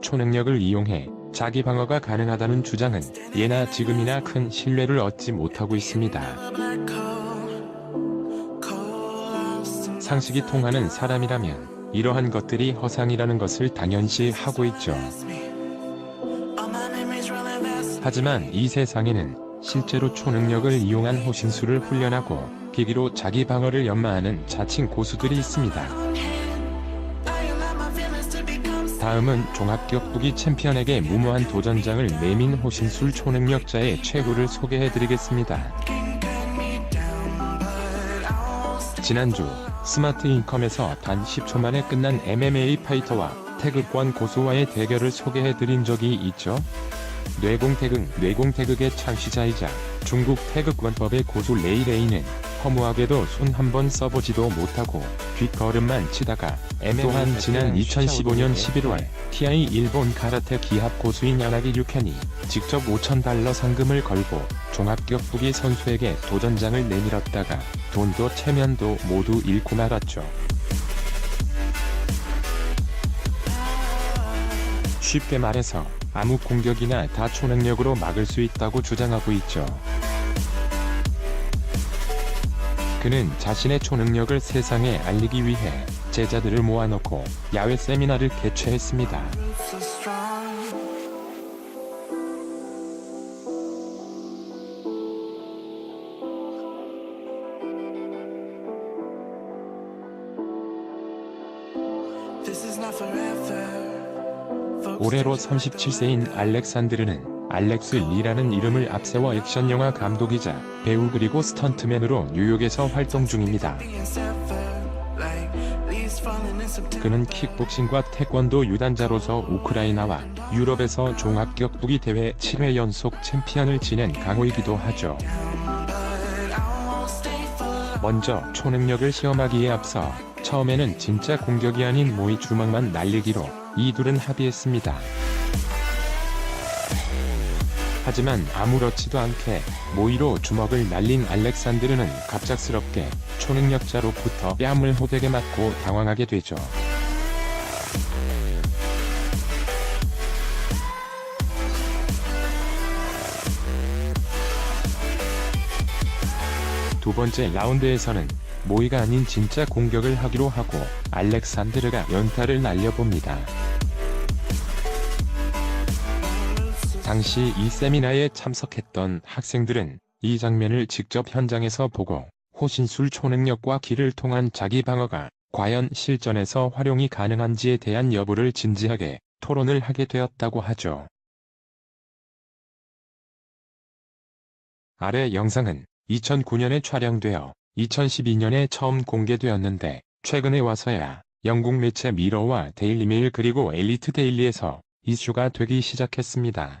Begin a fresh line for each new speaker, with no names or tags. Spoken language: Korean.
초능력을 이용해 자기 방어가 가능하다는 주장은 예나 지금이나 큰 신뢰를 얻지 못하고 있습니다. 상식이 통하는 사람이라면 이러한 것들이 허상이라는 것을 당연시 하고 있죠. 하지만 이 세상에는 실제로 초능력을 이용한 호신술을 훈련하고 기기로 자기 방어를 연마하는 자칭 고수들이 있습니다. 다음은 종합격투기 챔피언에게 무모한 도전장을 내민 호신술 초능력자의 최후를 소개해드리겠습니다. 지난주 스마트 인컴에서 단 10초 만에 끝난 MMA 파이터와 태극권 고수와의 대결을 소개해드린 적이 있죠. 뇌공태극 뇌공태극의 창시자이자 중국 태극권법의 고수 레이레이는 허무하게도 손 한 번 써보지도 못하고 뒷걸음만 치다가 또한 지난 2015년 11월 TI 일본 가라테 기합 고수인 야나기 류켄이 직접 5천달러 상금을 걸고 종합격투기 선수에게 도전장을 내밀었다가 돈도 체면도 모두 잃고 말았죠. 쉽게 말해서 아무 공격이나 다 초능력으로 막을 수 있다고 주장하고 있죠. 그는 자신의 초능력을 세상에 알리기 위해 제자들을 모아놓고 야외 세미나를 개최했습니다. 올해로 37세인 알렉산드르는 알렉스 리라는 이름을 앞세워 액션 영화 감독이자 배우 그리고 스턴트맨으로 뉴욕에서 활동 중입니다. 그는 킥복싱과 태권도 유단자로서 우크라이나와 유럽에서 종합격투기 대회 7회 연속 챔피언을 지낸 강호이기도 하죠. 먼저 초능력을 시험하기에 앞서 처음에는 진짜 공격이 아닌 모의 주먹만 날리기로 이 둘은 합의했습니다. 하지만 아무렇지도 않게 모의로 주먹을 날린 알렉산드르는 갑작스럽게 초능력자로부터 뺨을 호되게 맞고 당황하게 되죠. 두 번째 라운드에서는 모의가 아닌 진짜 공격을 하기로 하고 알렉산드르가 연타를 날려봅니다. 당시 이 세미나에 참석했던 학생들은 이 장면을 직접 현장에서 보고 호신술 초능력과 기를 통한 자기 방어가 과연 실전에서 활용이 가능한지에 대한 여부를 진지하게 토론을 하게 되었다고 하죠. 아래 영상은 2009년에 촬영되어 2012년에 처음 공개되었는데 최근에 와서야 영국 매체 미러와 데일리메일 그리고 엘리트 데일리에서 이슈가 되기 시작했습니다.